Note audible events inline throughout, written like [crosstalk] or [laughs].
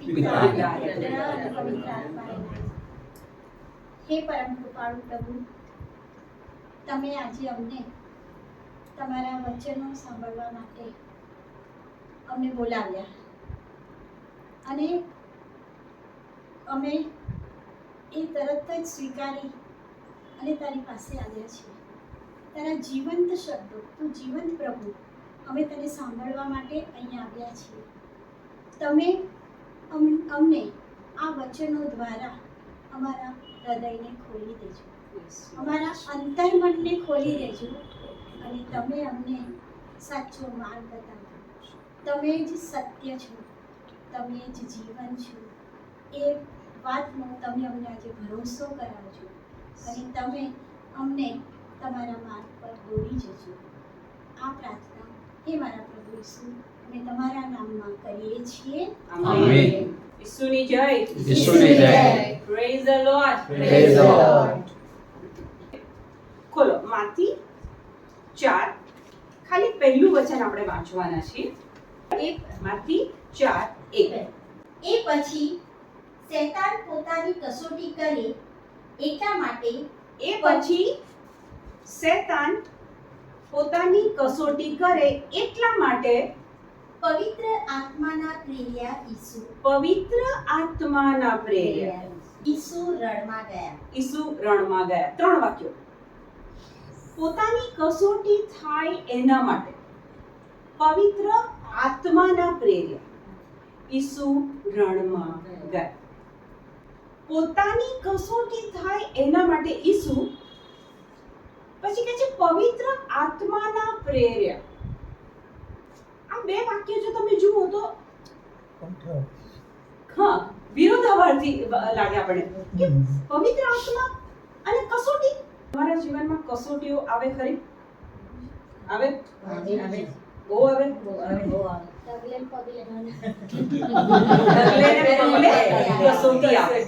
[laughs] પિતા એ તરત જ સ્વીકારી અને તારી પાસે આવ્યા છીએ. તારા જીવંત શબ્દો, તું જીવંત પ્રભુ, અમે તને સાંભળવા માટે અહીંયા આવ્યા છીએ. તમે અમને આ વચનો દ્વારા અમારા હૃદયને ખોલી દેજો. અમારા અંતર્મનને ખોલી દેજો અને તમે અમને સાચો માર્ગ બતાવો. તમે જ સત્ય છો. તમે જ જીવન છો. એ વાતનો તમે અમને આજે ભરોસો કરાવજો. અને તમે અમને તમારા માર્ગ પર દોરી જજો. આ પ્રાર્થના એ મારા પ્રભુ ઈસુ. અમે તમારા નામમાં કરીએ છીએ. આમેન. ઈસુની જય. ઈસુની જય. Praise the Lord praise the Lord ખોલો માથી ચાર. ખાલી પહેલું વચન આપણે વાંચવાના છે એક માથી ચાર એક. એ પછી શેતાન પોતાની કસોટી કરે એટલા માટે એ પછી શેતાન પોતાની કસોટી કરે એટલા માટે પવિત્ર આત્માના પ્રેર્યા ઈસુ. પવિત્ર આત્માના પ્રેર્યા. ઈસુ રણમાં ગયા. ઈસુ રણમાં ગયા. ત્રણ વાક્યો. પોતાની કસોટી થાય એના માટે. પવિત્ર આત્માના પ્રેર્યા. ઈસુ રણમાં ગયા. પોતાની કસોટી થાય એના માટે ઈસુ. પછી કે છે પવિત્ર આત્માના પ્રેર્યા. આ બે વાક્ય જો તમે જુઓ તો હા વિરોધાભાસી લાગે આપણને કે પવિત્ર આત્મા અને કસોટી? તમારા જીવનમાં કસોટીઓ આવે ખરી? આવે? બહુ આવે? બહુ આવે. ને પગલે [laughs] કસોટી આવે.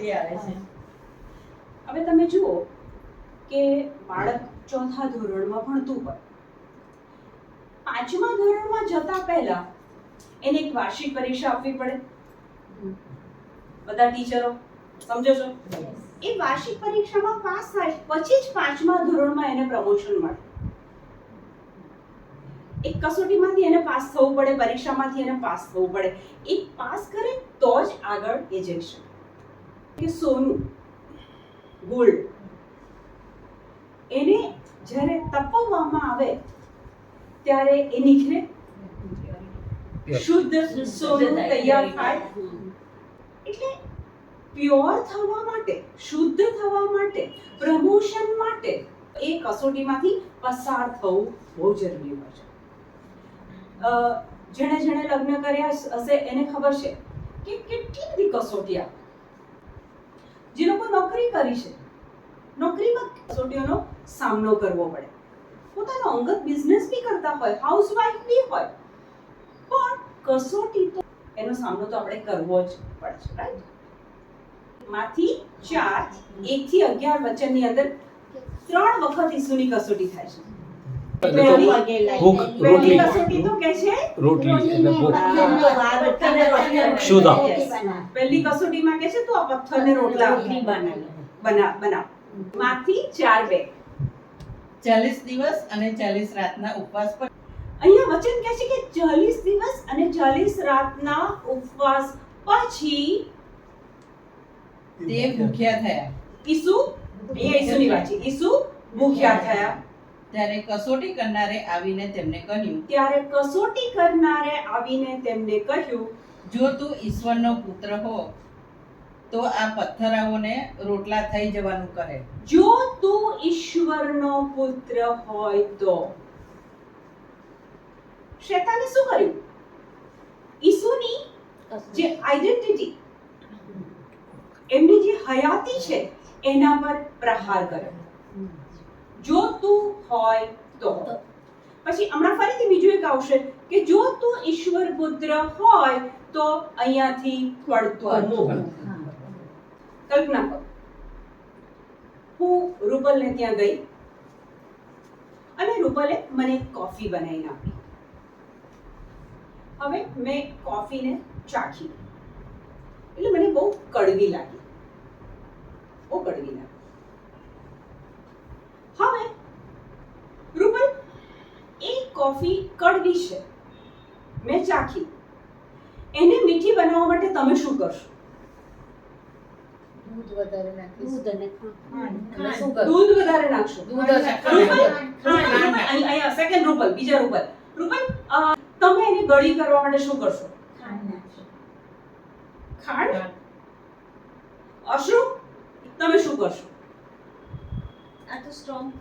હવે તમે જુઓ કે બાળક ચોથા ધોરણમાં ભણતું હોય. પાંચમા ધોરણમાં જતા પહેલા એને એક વાર્ષિક પરીક્ષા આપવી પડે. બધા ટીચરો સમજો છો? એ વાર્ષિક પરીક્ષામાં પાસ થાય પછી જ પાંચમા ધોરણમાં એને પ્રમોશન મળે. એક કસોટીમાંથી એને પાસ થવું પડે પરીક્ષામાંથી એને પાસ થવું પડે. એ પાસ કરે તો જ આગળ એ જઈ શકે. કે સોનું ગોલ્ડ એને જ્યારે તપવવામાં આવે ત્યારે એ નીકળે? શુદ્ધ સોનું તૈયાર થાય? એટલે પ્યોર થવા માટે શુદ્ધ થવા માટે પ્રમોશન માટે એ કસોટીમાંથી પસાર થવું બહુ જરૂરી હોય છે. જેણે જેણે લગ્ન કર્યા હશે એને ખબર છે કે કેટલી બધી કસોટી આવે. જે લોકો નોકરી કરી છે નોકરીમાં કસોટીઓનો સામનો કરવો પડે. પોતાનો અંગત બિઝનેસ બી કરતા હોય હાઉસવાઈફ બી હોય. પણ કસોટી તો એનો સામનો તો આપણે કરવો જ પડશે રાઈટમાંથી ચાર એક થી અગિયાર વચનની અંદર ત્રણ વખત ઈસુની કસોટી થાય છે. પહેલી રોટલી. કસોટી તો કે છે? રોટલી એટલે ભૂખ. શુદ્ધ. પહેલી કસોટીમાં કે છે તું આ પથ્થરને રોટલા બના બનાવ. માંથી ચાર બે. ચાલીસ દિવસ અને ચાલીસ રાતના ઉપવાસ પર. અહીંયા વચન કહે છે કે ચાલીસ દિવસ અને ચાલીસ રાતના ઉપવાસ પછી તે ભૂખ્યા થયા. ઈસુ એ ઈસુની વાત છે. ઈસુ ભૂખ્યા થયા. ત્યારે કસોટી કરનારે આવીને તેમને કહ્યું ત્યારે કસોટી કરનારે આવીને તેમને કહ્યું જો તું ઈશ્વરનો પુત્ર હો તો આ પથ્થરાઓને રોટલા થઈ જવાનું કહે. જો તું ઈશ્વરનો પુત્ર હોય તો. શેતાને શું કર્યું? ઈસુની જે આઈડેન્ટિટી એમની જે હયાતી છે એના પર પ્રહાર કર્યો જો તું હોય તો. પછી હમણાં ફરીથી બીજું એક આવશે કે જો તું ઈશ્વર પુત્ર હોય તો અહીંયાથી પડતો કલ્પના કરો. હું રૂપલને ત્યાં ગઈ અને રૂપલે મને કોફી બનાવીને આપી. હવે મેં કોફીને ચાખી એટલે મને બહુ કડવી લાગી. બહુ કડવી લાગી. હવે રૂપલ, એ કોફી કડવી છે. મેં ચાખી. એને મીઠી બનાવવા માટે તમે શું કરશો? દૂધ વધારે નાખીશ. દૂધ અને ખાંડ. શું દૂધ વધારે નાખશો. દૂધ હશે રૂપલ? ખાંડ. રૂપલ, રૂપલ, અહીં- અહીંયા સેકન્ડ રૂપલ બીજા રૂપલ. રૂપલ તમે એને ગળી કરવા માટે શું કરશો? ખાંડ નાખશો. ખાંડ? અશરુ? તમે શું કરશો? આ તો strong.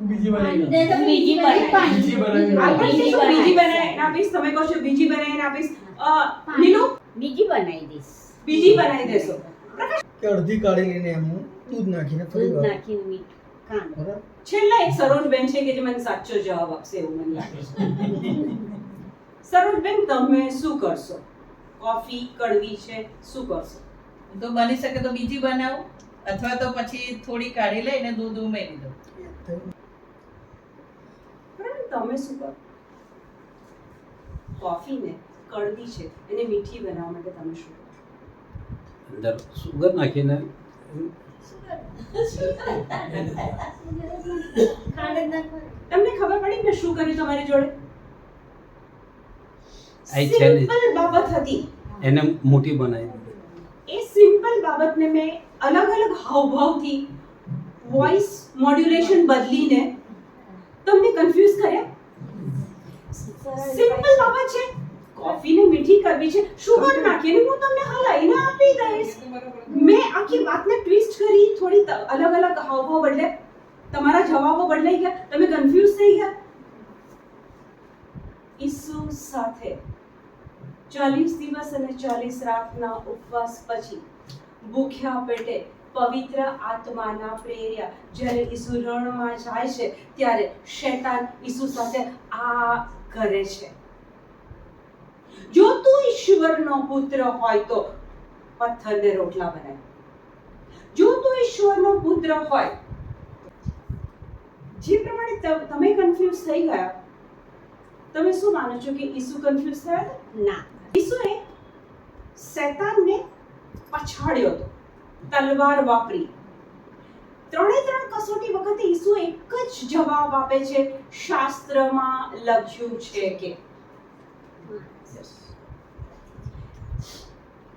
બીજી બનાવી બીજી બનાવી. બીજી બનાવી. બીજી બનાવી. બનાવીને આપીશ તમે કહો છો બીજી બનાવીને આપીશ અ, નીલુ? બીજી બનાવી દઈશ. બીજી બનાવી દેશો. કે અડધી કાઢી લઈને એમ દૂધ નાખીને ફરી દૂધ વાર નાખીને મીઠું ખાંડ. છેલ્લા એક સરોજબેન છે કે જે મને સાચો જવાબ આપશે એવું મને લાગે છે. [laughs] સરોજબેન તમે શું કરશો? કોફી કડવી છે શું કરશો? તો બની શકે તો બીજી બનાવો અથવા તો પછી થોડી કાઢી લઈને દૂધ ઉમેરી દઉં બરાબર? તમે શું કરો? કોફીને કડવી છે એને મીઠી બનાવવા માટે તમે શું અંદર સુગર નાખીને. તમને ખબર પડી કે શું કર્યું તમારી જોડે? આઈ સિમ્પલ બાબત હતી. એને મોટી બનાવી એ સિમ્પલ બાબતને મેં અલગ અલગ હાવભાવથી વોઇસ મોડ્યુલેશન બદલીને તમને કન્ફ્યુઝ કર્યા? સિમ્પલ બાબત છે. કોફીને મીઠી કરવી છે? શુગર નાખીને હું તમને હલાઈને આપી દઈશ. મેં આખી વાતને ટ્વિસ્ટ કરી થોડી અલગ અલગ હાવભાવ બદલે તમારા જવાબો બદલાઈ ગયા. તમે કન્ફ્યુઝ થઈ ગયા. ઈસુ સાથે ચાલીસ દિવસ અને ચાલીસ રાતના ઉપવાસ પછી ભૂખ્યા પેટે પવિત્ર આત્માના પ્રેર્યા. જ્યારે ઈસુ રણમાં જાય છે ત્યારે શેતાન ઈસુ સાથે આ કરે છે. જો તું ઈશ્વરનો પુત્ર હોય તો પથ્થરને રોટલા બનાય. જો તું ઈશ્વરનો પુત્ર હોય જે પ્રમાણે તમે કન્ફ્યુઝ થઈ ગયા તમે શું માનો છો કે ઈસુ કન્ફ્યુઝ થયા ના. ઈસુએ શૈતાનને પછાડ્યો હતો તલવાર વાપરી. ત્રણે ત્રણ કસોટી વખતે ઈસુ એક જ જવાબ આપે છે શાસ્ત્રમાં લખ્યું છે કે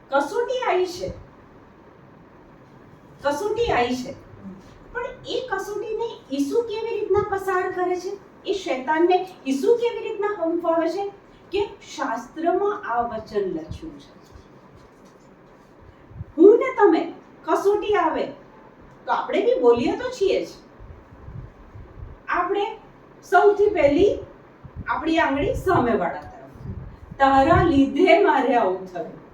કસોટી આવી છે. કસોટી આવી છે. પણ એ કસોટીને ઈસુ કેવી રીતના પસાર કરે છે? એ શૈતાનને ઈસુ કેવી રીતના હંફાવે છે? કે શાસ્ત્રમાં આ વચન લખ્યું છે. હું ને તમે કસોટી આવે. તો આપણે બી બોલીએ તો છીએ જ. આપણે સૌથી પહેલી આપણી આંગળી સામેવાળા તરફ. તારા લીધે મારે આવું થયું.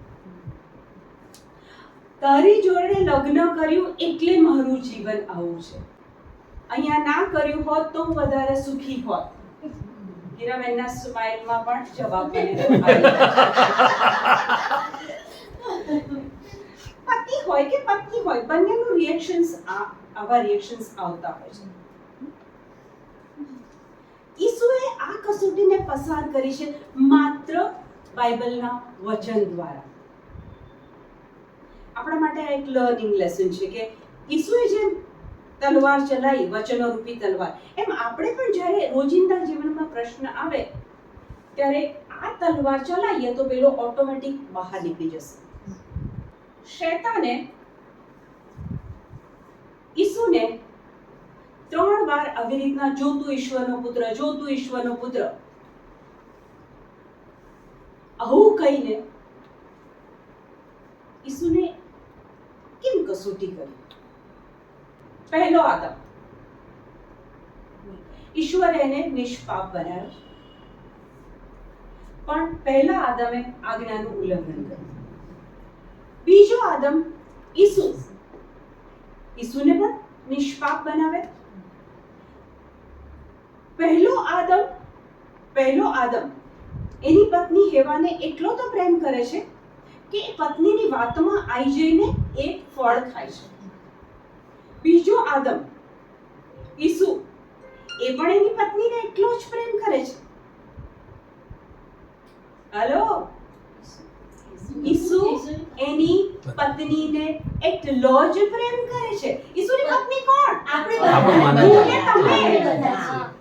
તારી જોડે લગ્ન કર્યું એટલે મારું જીવન આવું છે. અહીંયા ના કર્યું હોત તો હું વધારે સુખી હોત. હીરાબેનના સ્માઇલમાં પણ જવાબ પતિ હોય કે પત્ની હોય, બંનેનું રિએક્શન્સ આવા રિએક્શન્સ આવતા હોય છે. ઈસુએ આ કસોટીને પસાર કરી છે માત્ર બાઇબલના વચન દ્વારા. આપણા માટે આ એક લર્નિંગ લેસન છે કે ઈસુએ જેમ તલવાર ચલાવી વચનો રૂપી તલવાર, એમ આપણે પણ જ્યારે રોજિંદા જીવનમાં પ્રશ્ન આવે, ત્યારે આ તલવાર ચલાવીએ તો પેલો ઓટોમેટિક બહાર નીકળી જશે. શેતાને, ઈસુને ત્રણ વાર આવી રીતના જોતું ઈશ્વરનો પુત્ર જોતું ઈશ્વરનો પુત્ર, આવું કહીને ઈસુને કસોટી કરી. પહેલો આદમ. ઈશ્વરે એને નિષ્પાપ બનાવ્યો. પણ પહેલા આદમે આજ્ઞાનું ઉલ્લંઘન કર્યું. બીજો આદમ ઈસુ. ઈસુને પણ નિષ્પાપ બનાવે. પહેલો આદમ પહેલો આદમ એની પત્ની હેવાને એટલો તો પ્રેમ કરે છે કે એ પત્નીની વાતમાં આવી જઈને એક ફળ ખાય છે. બીજો આદમ ઈસુ એ પણ એની પત્નીને એટલો જ પ્રેમ કરે છે. હલો? ઈસુ એની પત્નીને એટલો જ પ્રેમ કરે છે. ઈસુની પત્ની કોણ? આપણે.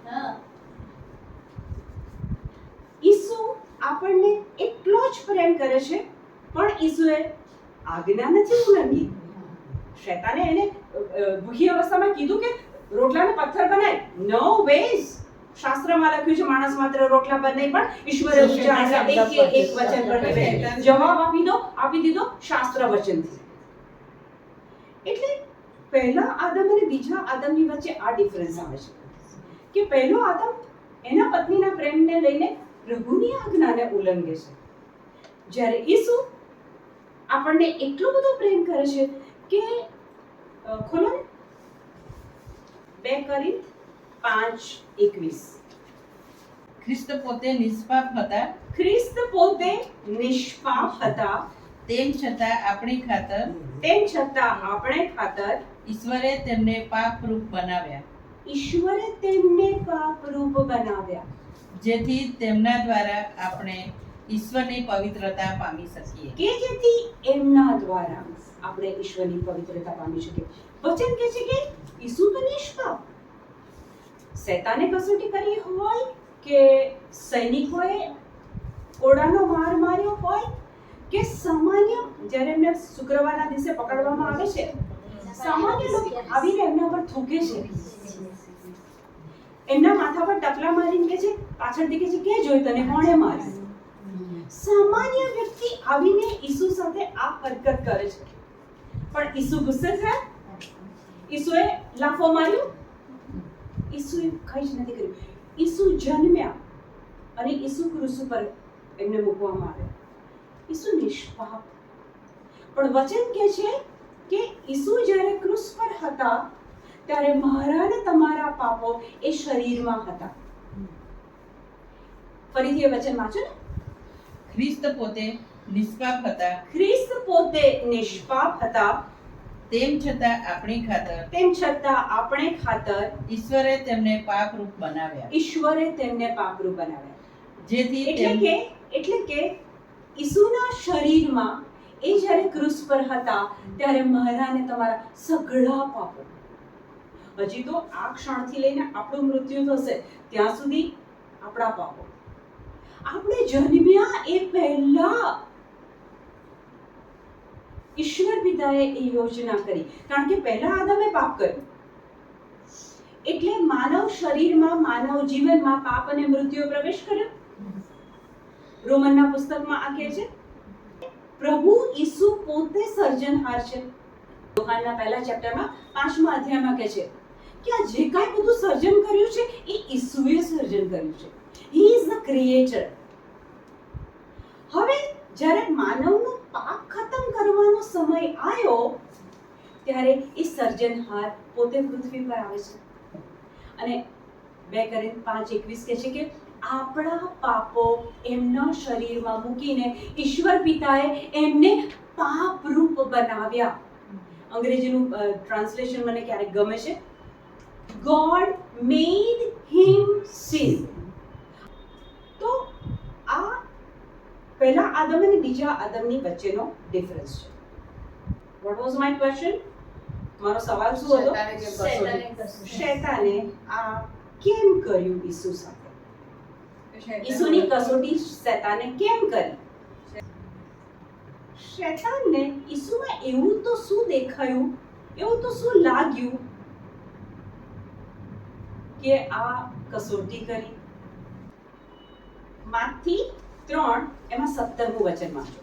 હા. ઈસુ આપણને એટલો જ પ્રેમ કરે છે પણ ઈસુએ આજ્ઞા નથી ઉલ્લંઘી શૈતાને એને ભૂખી અવસ્થામાં કીધું કે રોટલાને પથ્થર બનાય. નો વેઝ શાસ્ત્રમાં લખ્યું છે માણસ માત્ર રોટલા પર નહીં પણ ઈશ્વરે એક વચન પર જવાબ આપી દો આપી દીધો શાસ્ત્ર વચનથી. એટલે પહેલા આદમ અને બીજા આદમની વચ્ચે આ ડિફરન્સ આવે છે. કે પહેલો આદમ એના પત્નીના પ્રેમને લઈને પ્રભુની આજ્ઞાને ઉલ્લંઘે છે. જ્યારે ઈસુ આપણને એટલો બધો પ્રેમ કરે છે કે ખોલો ને. બે કરી પાંચ એકવીસ. ખ્રિસ્ત પોતે નિષ્પાપ હતા. ખ્રિસ્ત પોતે નિષ્પાપ હતા. તેમ છતાં આપણી ખાતર તેમ છતાં આપણે ખાતર ઈશ્વરે તેમને પાપરૂપ બનાવ્યા. ઈશ્વરે તેમને પાપરૂપ બનાવ્યા. જેથી તેમના દ્વારા આપણે ઈશ્વરની પવિત્રતા પામી શકીએ. કે જેથી એમના દ્વારા આપણે ઈશ્વરની પવિત્રતા પામી શકીએ. વચન કહે છે કે ઈસુ તો નિષ્પાપ શૈતાને કસોટી કરી હોય કે સૈનિકોએ ઓડાનો માર માર્યો હોય કે સામાન્ય, જ્યારે એમને શુક્રવારના દિવસે પકડવામાં આવે છે, સામાન્ય લોકો આવીને એમના પર થૂકે છે. એમના માથા પર ટકલા મારીને કે છે, પાછળથી કે છે, કે જોઈ તને કોણે માર્યું? સામાન્ય વ્યક્તિ આવીને ઈસુ સાથે આ હરકત કરે છે. પણ ઈસુ ગુસ્સે થયા? ઈસુએ લાફો માર્યો? ઈસુએ કંઈ જ નથી કર્યું. ઈસુ જન્મ્યા અને ઈસુ ક્રુસ ઉપર એમને મૂકવામાં આવ્યા. ઈસુ નિષ્પાપ. પણ વચન કહે છે કે ઈસુ જ્યારે ક્રુસ પર હતા, ત્યારે મારા ને તમારા પાપો એ શરીરમાં હતા. ફરીથી એ વચન વાંચો ને. ખ્રિસ્ત પોતે નિષ્પાપ હતા. ખ્રિસ્ત પોતે નિષ્પાપ હતા. તેમ છતાં આપણી ખાતર તેમ છતાં આપણે ખાતર ઈશ્વરે તેમને પાપરૂપ બનાવ્યા. ઈશ્વરે તેમને પાપરૂ બનાવ્યા. જેથી એટલે કે એટલે કે ઈસુના શરીરમાં એ જ્યારે ક્રુસ પર હતા ત્યારે મહારાને તમારા સઘળા પાપો. હજી તો આ ક્ષણથી લઈને આપણું મૃત્યુ થશે. ત્યાં સુધી આપણા પાપો. આપણે જન્મ્યા એ પહેલા. ઈશ્વર પિતાએ એ યોજના કરી. કારણ કે પહેલા આદમે પાપ કર્યું. એટલે માનવ શરીરમાં, માનવ જીવનમાં પાપ અને મૃત્યુ પ્રવેશ કર્યો. રોમનના પુસ્તકમાં આ કહે છે, પ્રભુ ઈસુ પોતે સર્જનહાર છે. યોહાનના પહેલા ચેપ્ટરમાં પાંચમા અધ્યાયમાં કહે છે કે આ જે કાંઈ બધું સર્જન કર્યું છે, એ ઈસુએ સર્જન કર્યું છે. હી ઇઝ ધ ક્રિએટર હવે જ્યારે માનવનું પાપ ખતમ કરવાનો સમય આવ્યો, ત્યારે એ સર્જનહાર પોતે પૃથ્વી પર આવે છે. અને બે કરીને પાંચ એકવીસ કહે છે કે આપણા પાપો એમના શરીરમાં મૂકીને ઈશ્વર પિતાએ એમને પાપરૂપ બનાવ્યા. અંગ્રેજીનું ટ્રાન્સલેશન મને ક્યારેક ગમે છે. ગોડ મેડ હિમ sin તો આ પહેલા આદમ અને બીજા આદમની વચ્ચેનો ડિફરન્સ છે. વોટ વોઝ માય ક્વેશ્ચન મારો સવાલ શું હતો? શૈતાને આ કેમ કર્યું ઈસુ સાથે? ઈસુની કસોટી શેતાને કેમ કરી? શૈતાનને ઈસુમાં એવું તો શું દેખાયું? એવું તો શું લાગ્યું કે આ કસોટી કરી? માંથી ત્રણ એમાં સત્તરમું વચન વાંચો.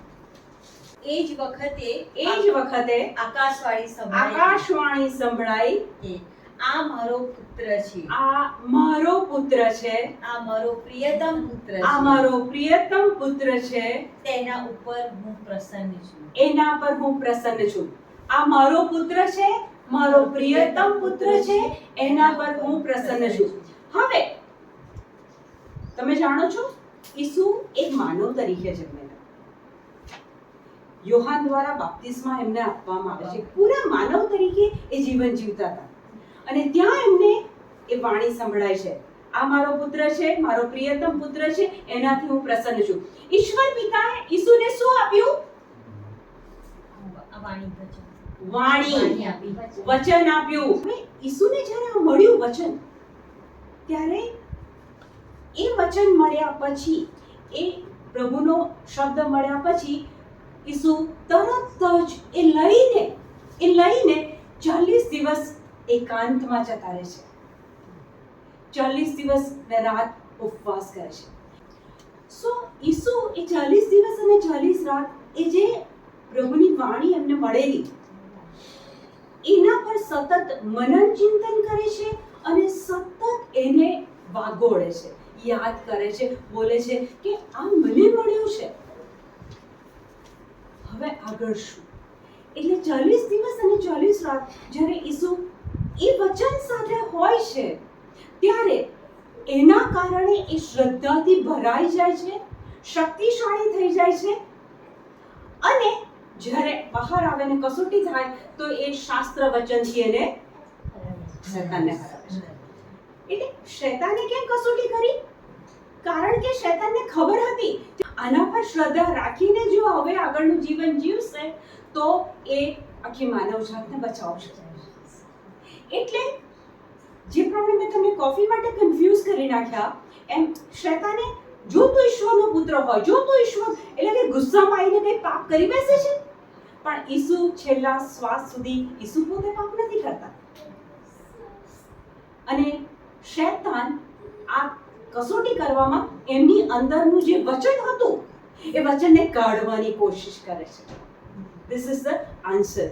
એ જ વખતે એ જ વખતે આકાશવાણી સંભળાઈ આકાશવાણી સંભળાઈ આ મારો પુત્ર છે. આ મારો પુત્ર છે. આ મારો પ્રિયતમ પુત્ર આ મારો પ્રિયતમ પુત્ર છે. તેના ઉપર હું પ્રસન્ન છું. એના પર હું પ્રસન્ન છું. આ મારો પુત્ર છે મારો પ્રિયતમ પુત્ર છે. એના પર હું પ્રસન્ન છું. હવે તમે જાણો છો? ઈસુ એક માનવ તરીકે જન્મેલા. યોહાન દ્વારા બાપ્તિસ્મા એમને આપવામાં આવે છે. પૂરા માનવ તરીકે એ જીવન જીવતા હતા. અને ત્યાં એમને એ વાણી સંભળાય છે. આ મારો પુત્ર છે મારો પ્રિયતમ પુત્ર છે એનાથી હું પ્રસન્ન છું. ઈશ્વર પિતાએ ઈસુને શું આપ્યું? વાણી. વચન આપ્યું. ઈસુને જ્યારે મળ્યું વચન ત્યારે એ વચન મળ્યા પછી, એ પ્રભુનો શબ્દ મળ્યા પછી ઈસુ તરત જ એ લઈને એ લઈને ચાલીસ દિવસ એકાંતમાં જતા રહે છે. ચાલીસ દિવસ ને રાત ઉપવાસ કરે છે. સો ઈસુ એ ચાલીસ દિવસ અને ચાલીસ રાત એ જે પ્રભુની વાણી એમને મળેલી, એના પર સતત મનન ચિંતન કરે છે અને સતત એને વાગોળે છે. યાદ કરે છે બોલે છે કે આ મને મળ્યું છે. હવે આગળ શું? એટલે ચાલીસ દિવસ અને ચાલીસ રાત જ્યારે ઈસુ એ વચન સાથે હોય છે ત્યારે એના કારણે એ શ્રદ્ધાથી ભરાઈ જાય છે શક્તિશાળી થઈ જાય છે. અને જ્યારે બહાર આવે ને કસોટી થાય તો એ શાસ્ત્ર વચનથી એને હરાવે છે. એટલે શેતાને કેમ કસોટી કરી? કારણ કે શેતાનને ખબર હતી આના પર શ્રદ્ધા રાખીને જો હવે આગળનું જીવન જીવશે, તો એ આખી માનવ જાતને બચાવશે એટલે જે પ્રમાણે મેં તમને કોફી માટે કન્ફ્યુઝ કરી નાખ્યા, એમ શેતાને જો તું ઈશ્વરનો પુત્ર હોય, જો તું ઈશ્વર, એટલે કે ગુસ્સામાં આવીને કંઈ પાપ કરી બેસે છે? પણ ઈસુ છેલ્લા શ્વાસ સુધી ઈસુ પોતે પાપ નથી કરતા. અને શૈતાન આ કસોટી કરવામાં એમની અંદરનું જે વચન હતું, એ વચનને કાઢવાની કોશિશ કરે છે. ધીસ ઇઝ ધ આન્સર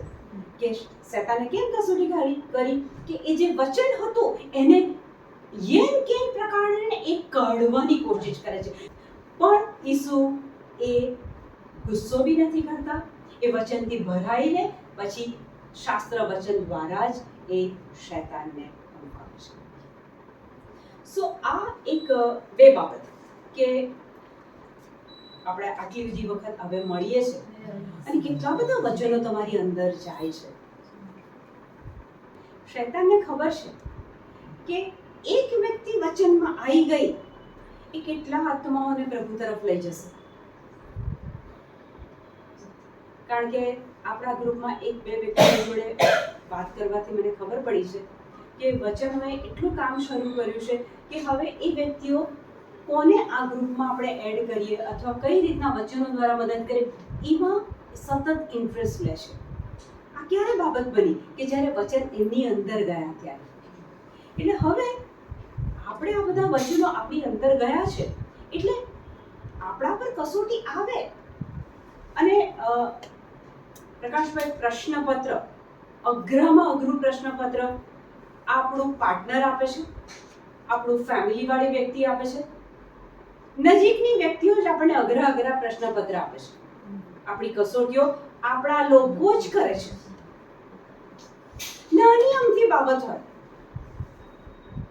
કે શૈતાને કેમ કસોટી કરી કરી? કે એ જે વચન હતું, એને યેન કેમ પ્રકારે એ કાઢવાની કોશિશ કરે છે. પણ ઈસુ એ ગુસ્સો બી નથી કરતા, એ વચનથી ભરાઈને પછી શાસ્ત્ર વચન દ્વારા જ એ શૈતાનને સો આ એક બે બાબત કે આપણે આટલી બધી વખત હવે મળીએ છે અને કેટલા બધા વચનો તમારી અંદર જાય છે. શૈતાનને ખબર છે કે એક વ્યક્તિ વચનમાં આવી ગઈ એ કેટલા આત્માઓને પ્રભુ તરફ લઈ જશે. કારણ કે આપણા ગ્રુપમાં એક બે વ્યક્તિ જોડે વાત કરવાથી મને ખબર પડી છે કે વચનોએ એટલું કામ શરૂ કર્યું છે કે હવે એ વ્યક્તિઓ કોને આ ગ્રુપમાં આપણે એડ કરીએ અથવા કઈ રીતના વચનો દ્વારા મદદ કરીએ, એમાં સતત ઇન્ટરેસ્ટ લેશે આ ક્યારે બાબત બની કે જ્યારે વચન એમની અંદર ગયા ત્યારે? એટલે હવે આપણે આ બધા વચનો આપણી અંદર ગયા છે, એટલે આપણા પર કસોટી આવે. અને પ્રકાશભાઈ પ્રશ્નપત્ર અઘરામાં અઘરું પ્રશ્નપત્ર આપણું પાર્ટનર આપે છે, આપણું ફેમિલી વાળી વ્યક્તિ આપે છે, નજીકની વ્યક્તિઓ જ આપણને અઘરા અઘરા પ્રશ્નપત્ર આપે છે. આપણી કસોટીઓ આપણા લોકો જ કરે છે. નાની અમથી બાબત હોય,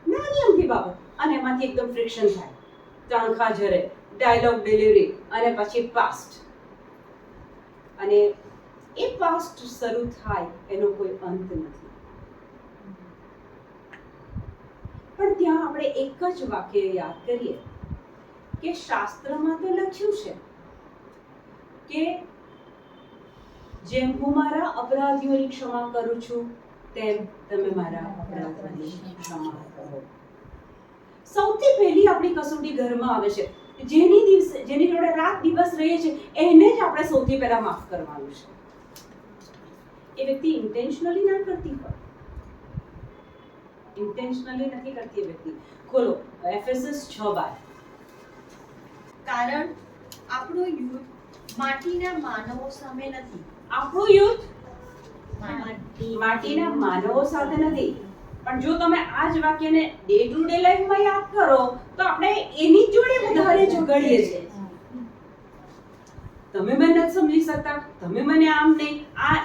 નાની અમથી બાબત, અને એમાંથી એકદમ ફ્રિક્શન થાય. તણખા જરે ડાયલોગ ડિલિવરી અને પછી પાસ્ટ અને એ પાસ્ટ શરૂ થાય એનો કોઈ અંત નથી. પણ ત્યાં આપણે એક જ વાક્ય યાદ કરીએ કે શાસ્ત્રમાં તો લખ્યું છે કે જેમ હું મારા અપરાધીઓની ક્ષમા કરું છું, તેમ તમે મારા અપરાધોની ક્ષમા કરો. સૌથી પહેલી આપણી કસોટી ઘરમાં આવે છે. જેની દિવસે, જેની જોડે રાત દિવસ રહીએ છે એને જ આપણે સૌથી પહેલા માફ કરવાનું છે. એ વ્યક્તિ ઇન્ટેન્શનલી ના કરતી હોય. ઇન્ટેન્શનલી નથી કરતી એ વ્યક્તિ. ખોલો. એફએસએસ છ બાર. કારણ આપણો યુદ્ધ માટીના માનવો સામે નથી. આપણો યુદ્ધ માટીના માનવો સાથે નથી. પણ જો તમે આ જ વાક્યને ડે ટુ ડે લાઈફમાં યાદ કરો તો આપણે એની જોડે વધારે ઝઘડીએ છીએ. તમે મને નથી સમજી શકતા તમે મને આમ નહીં. આ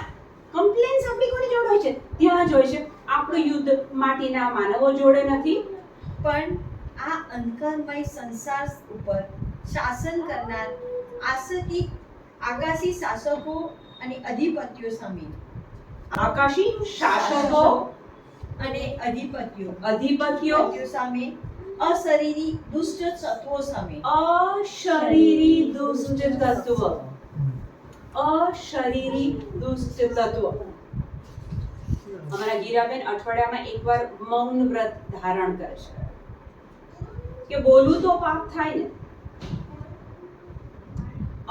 કમ્પ્લેન્સ આપણી કોની જોડે હોય છે? ત્યાં જ હોય છે. આપણું યુદ્ધ માટીના માનવો જોડે નથી. પણ આ અંધકારમય સંસાર ઉપર શાસન કરનાર આસકિક આગાસી શાસકો અને અધિપતિઓ સામે આકાશી શાસકો અને અધિપતિઓ. અધિપતિઓ. અધિપતિઓ સામે અશરીરી દુષ્ટ તત્વો સામે. અશરીરી દુષ્ટ તત્વ. અશરીરી દુષ્ટ તત્વ. અમારા ગીરાબેન અઠવાડિયામાં એકવાર મૌન વ્રત ધારણ કરે છે. કે બોલું તો પાપ થાય ને.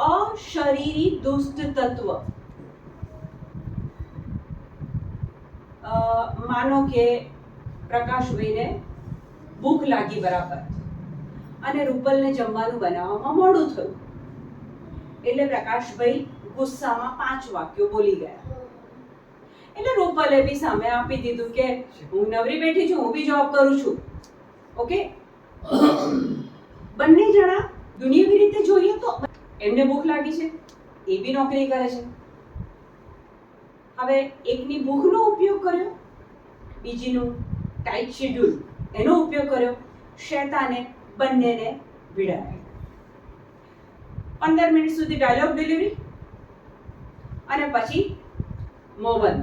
અશરીરી દુષ્ટ તત્વ. માનો કે પ્રકાશભાઈને ભૂખ લાગી બરાબર. અને રૂપલને જમવાનું બનાવવામાં મોડું થયું. એટલે પ્રકાશભાઈ ગુસ્સામાં પાંચ વાક્યો બોલી ગયા. એટલે રૂપલે બી સામે આપી દીધું કે હું નવરી બેઠી છું, હું બી જોબ કરું છું. ઓકે બંને જણા દુનિયાવી રીતે જોઈએ તો એમને ભૂખ લાગી છે, એ બી નોકરી કરે છે. હવે એકની ભૂખનો ઉપયોગ કર્યો, બીજીનું ટાઈટ શેડ્યુલ એનો ઉપયોગ કર્યો, શેતાને બંનેને ભીડાવ્યા પંદર મિનિટ સુધી ડાયલોગ ડિલિવરી અને પછી મૌન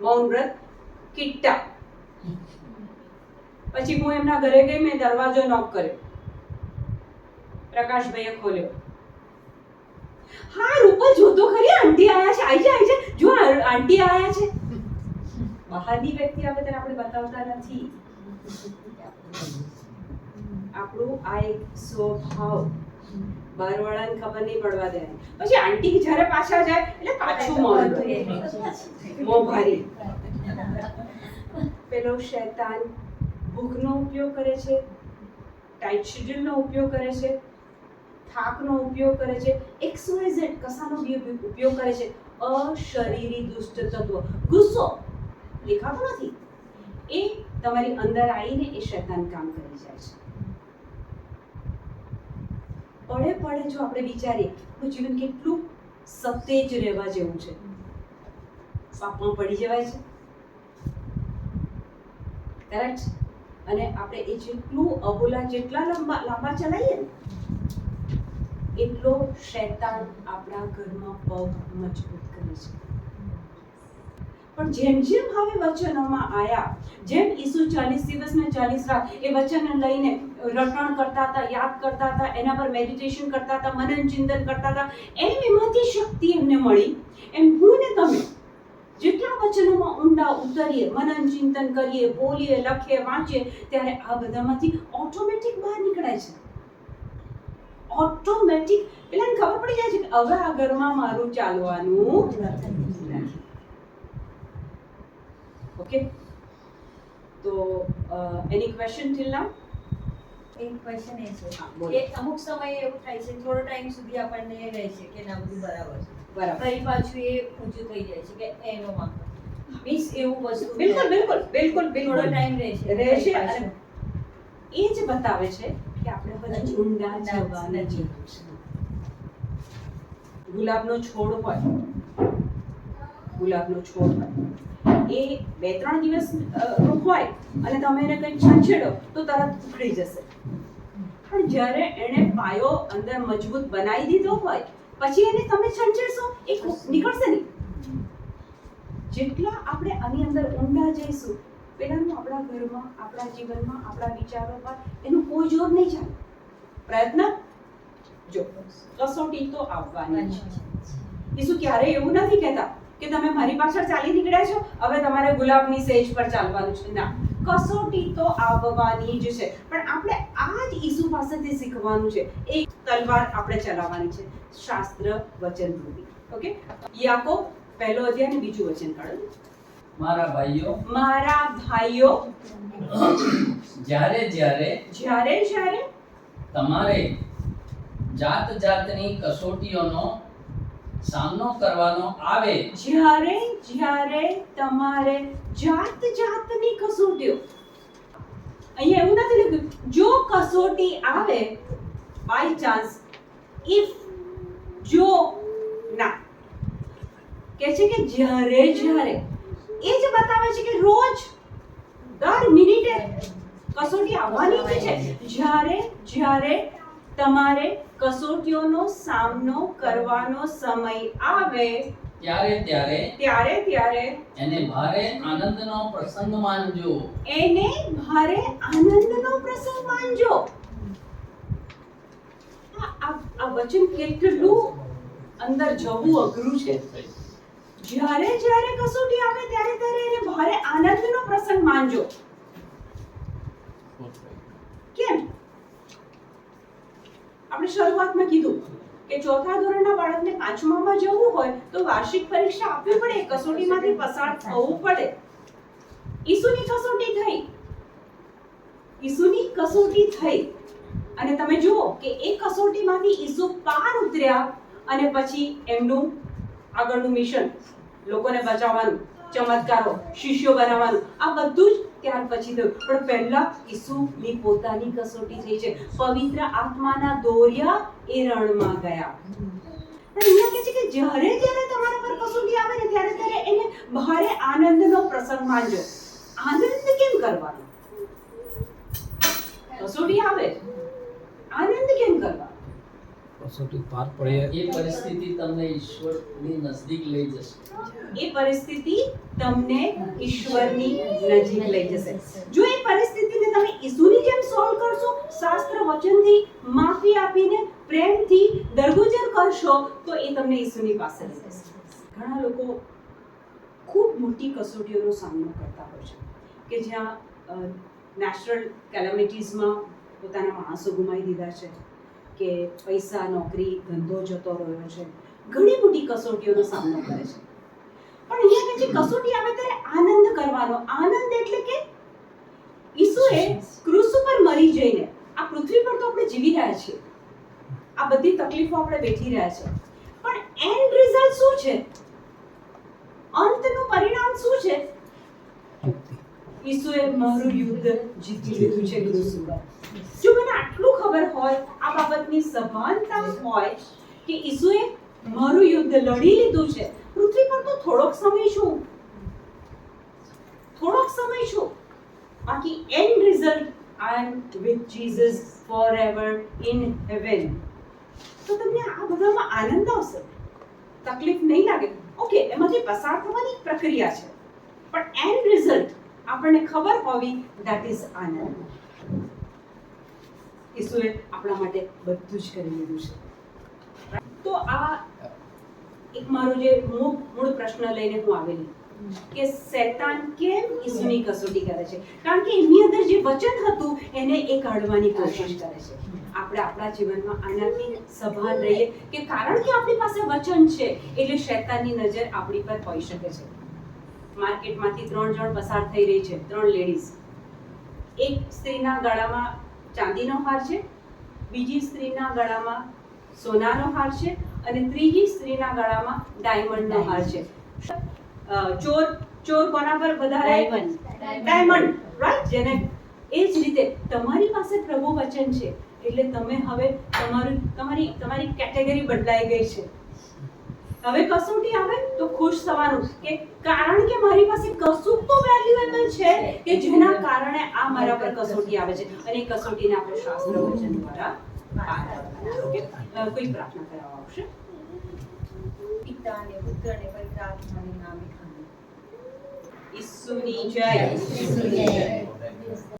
મૌન વ્રત કિટ્ટા. પછી હું એમના ઘરે ગઈ, મેં દરવાજો નોક કર્યો. પ્રકાશભાઈએ ખોલ્યો. હા, રૂપલ જોતો ખરી, આંટી આયા છે, આઈ જા આઈ જા જો આંટી આયા છે. બહારની વ્યક્તિ આવે ત્યારે આપણે બતાવતા નથી. આપણું આ એક સ્વભાવ. બહારવાળાને ખબર નહીં પડવા દે. પછી આંટી જ્યારે પાછા જાય એટલે પાછું મોં ભારી. પેલો શૈતાન ભૂખનો ઉપયોગ કરે છે ટાઈટ શેડ્યુલનો ઉપયોગ કરે છે થાકનો ઉપયોગ કરે છે એક્સ કસાનો ઉપયોગ કરે છે. અશરીરી દુષ્ટ તત્વ. ગુસ્સો દેખાતો નથી. એ તમારી અંદર આવીને એ શૈતાન કામ કરી જાય છે. પડે પડે જો આપણે વિચારીએ, તો જીવન કેટલું સતેજ રહેવા જેવું છે. પાપમાં પડી જવાય છે. કરેક્ટ અને આપણે એ જેટલું અબોલા જેટલા લાંબા લાંબા ચલાવીએ ને, એટલો શૈતાન આપણા ઘરમાં પગ મજબૂત કરે છે. પણ જેમ જેમ હવે વચનોમાં આયા, જેમ ઈસુ ચાલીસ દિવસ ચાલીસ રાત એ વચન લઈને રટણ કરતા હતા, યાદ કરતા હતા, એના પર મેડિટેશન કરતા હતા મનન ચિંતન કરતા હતા, એમ એમાંથી શક્તિ એમને મળી. એમ હું ને તમે જેટલા વચનોમાં ઊંડા ઉતરીએ મનન ચિંતન કરીએ, બોલીએ, લખીએ, વાંચીએ, ત્યારે આ બધામાંથી ઓટોમેટિક બહાર નીકળાય છે. ઓટોમેટિક એટલે ખબર પડી જાય છે કે હવે આ ઘરમાં મારું ચાલવાનું ઓકે તો એની ક્વેશ્ચન ટિલ નાઉ એક ક્વેશ્ચન એ છે કે અમુક સમયે એવું થાય છે થોડો ટાઈમ સુધી આપણને રહે છે કે ના બધું બરાબર છે. બરાબર. ફરી પાછું એ ઊંચું થઈ જાય છે કે એનો વાંક મીન્સ એવું વસ્તુ બિલકુલ બિલકુલ બિલકુલ થોડો બિલકુલ ટાઈમ રહે છે. રહે છે અને એ જ બતાવે છે કે આપણે બધા ઊંડા જવાના છે ગુલાબનો છોડ હોય. ગુલાબનો છોડ હોય. એ બે ત્રણ દિવસ હોય અને તમે એને કંઈક છંછેડો, તો તરત ઉખડી જશે. પણ જ્યારે એણે પાયો અંદર મજબૂત બનાવી દીધો હોય, પછી એને તમે છંછેડશો, એ નીકળશે નહીં. જેટલા આપણે આની અંદર ઊંડા જઈશું, પહેલાનું આપણા ઘરમાં, આપણા જીવનમાં, આપણા વિચારો પર એનું કોઈ જોર નહીં ચાલે પ્રયત્ન? જો, કસોટી તો આવવાની છે. એ શું ક્યારેય એવું નથી કહેતા? કે તમે મારી પાછળ ચાલી નીકળ્યા છો? હવે તમારે ગુલાબની સેજ પર ચાલવાનું છે. ના કસોટી તો આવવાની જ છે. પણ આપણે આ જ ઈસુ પાસેથી શીખવાનું છે. એક તલવાર આપણે ચલાવવાની છે. શાસ્ત્ર વચન રૂપી. ઓકે? યાકો પહેલો અધ્યાય અને બીજું વચન કાઢો. મારા ભાઈઓ મારા ભાઈઓ જ્યારે જ્યારે જ્યારે જ્યારે તમારે જાત જાતની કસોટીઓનો સામનો કરવાનો આવે. જ્યારે જ્યારે તમારે જાત જાતની કસોટીઓ, અહીંયા એવું નથી લખ્યું, જો કસોટી આવે બાય ચાન્સ ઇફ જો ના. કે છે કે જ્યારે જ્યારે, એ જ બતાવે છે કે રોજ, દર મિનિટે કસોટી આવવાની જ છે. જ્યારે જ્યારે તમારે કસોટીઓનો સામનો કરવાનો સમય આવે ત્યારે ત્યારે ત્યારે ત્યારે એને ભારે આનંદનો પ્રસંગ માનજો. એને ભારે આનંદનો પ્રસંગ માનજો. આ વચન કેટલું અંદર જવું અઘરું છે. જ્યારે જ્યારે કસોટી આવે ત્યારે ત્યારે એને ભારે આનંદનો પ્રસંગ માનજો કેમ આપણે શરૂઆતમાં કીધું કે ચોથા ધોરણના બાળકને પાંચમામાં જવું હોય તો વાર્ષિક પરીક્ષા આપવી પડે, કસોટીમાંથી પસાર થવું પડે. ઈસુની કસોટી થઈ. ઈસુની કસોટી થઈ. અને તમે જુઓ કે એ કસોટીમાંથી ઈસુ પાર ઉતર્યા અને પછી એમનું આગળનું મિશન, લોકોને બચાવવાનું, ચમત્કારો, શિષ્યો બનાવવાનું, આ બધું જ ત્યાર પછી થયું. પણ પહેલા ઈસુની પોતાની કસોટી થઈ છે. પવિત્ર આત્માના દોર્યા એ રણમાં ગયા. અહીંયા કહે છે કે જ્યારે જ્યારે તમારા પર કસોટી આવે ને ત્યારે ત્યારે એને ભારે આનંદનો પ્રસંગ માનજો. આનંદ કેમ કરવાનો? કસોટી આવે. આનંદ કેમ કરવાનો? કસોટી પાર પડે. એ પરિસ્થિતિ તમને ઈશ્વરની નજદીક લઈ જશે. એ પરિસ્થિતિ તમને ઈશ્વરની નજીક લઈ જશે. જો એ પરિસ્થિતિને તમે ઈસુની જેમ સોલ્વ કરશો શાસ્ત્ર વચનથી માફી આપીને પ્રેમથી દરગુજર કરશો તો એ તમને ઈસુની પાસે લઈ જશે. ઘણા લોકો ખૂબ મોટી કસોટીઓનો સામનો કરતા હોય છે. કે જ્યાં નેચરલ કેલેમિટીઝમાં પોતાના માણસો ગુમાવી દીધા છે. કે પૈસા નોકરી ધંધો જતો રહ્યો છે. ઘણી બધી કસોટીઓનો સામનો કરે છે. પણ અહીંયા જે કસોટી આવે ત્યારે આનંદ કરવાનો. આનંદ એટલે કે ઈસુએ ક્રુસ ઉપર મરી જઈને આ પૃથ્વી પર તો આપણે જીવી રહ્યા છીએ. આ બધી તકલીફો આપણે બેઠી રહ્યા છે પણ એન્ડ રિઝલ્ટ શું છે? અંતનું પરિણામ શું છે? ઈસુએ મારું યુદ્ધ જીતી લીધું છે ક્રુસ ઉપર. જો ખબર હોય, આ બાબતની સભાનતા હોય કે ઈસુએ મારું યુદ્ધ લડી લીધું છે. પૃથ્વી પર તો થોડોક સમય છું. થોડોક સમય છું. બાકી and result I am with Jesus forever in heaven તો તમને આ બધામાં આનંદ આવશે? તકલીફ નહીં લાગે? ઓકે એમાંથી પસાર થવાની પ્રક્રિયા છે. પણ એન્ડ રિઝલ્ટ આપણને ખબર હોવી દેટ ઇઝ આનંદ. ઈસુએ આપણા માટે બધું જ કરી લીધું છે. તો આ એક મારો જે મૂળ મૂળ પ્રશ્ન લઈને હું આવેલી કે શેતાન કેમ ઈસુની કસોટી કરે છે? કારણ કે એમની અંદર જે વચન હતું, એને એ કાઢવાની કોશિશ કરે છે. આપણે આપણા જીવનમાં આનાથી સભાન રહીએ કે કારણ કે આપણી પાસે વચન છે, એટલે શેતાનની નજર આપણી પર હોઈ શકે છે. માર્કેટમાંથી ત્રણ જણ પસાર થઈ રહી છે, ત્રણ લેડીઝ. એક સ્ત્રીના ગળામાં ચાંદીનો હાર છે બીજી સ્ત્રીના ગળામાં સોનાનો હાર છે અને ત્રીજી સ્ત્રીના ગળામાં ડાયમંડનો હાર છે. ચોર ચોર કોના પર વધારે? ડાયમંડ. રાઈટ જેને એ જ રીતે તમારી પાસે પ્રભુ વચન છે એટલે તમે હવે તમારું તમારી તમારી કેટેગરી બદલાઈ ગઈ છે. હવે કસોટી આવે તો ખુશ થવાનું કે કારણ કે મારી પાસે કશું તો વેલ્યુએબલ છે કે જેના કારણે આ મારા પર કસોટી આવે છે. અને એ કસોટીને આપણે શાસ્ત્ર વચન દ્વારા કોઈ પ્રાર્થના કરાવવા આવશે? પિતા અને પુત્ર અને પવિત્ર આત્માને નામે આમીન. ઈસુની જય. ઈસુની જય.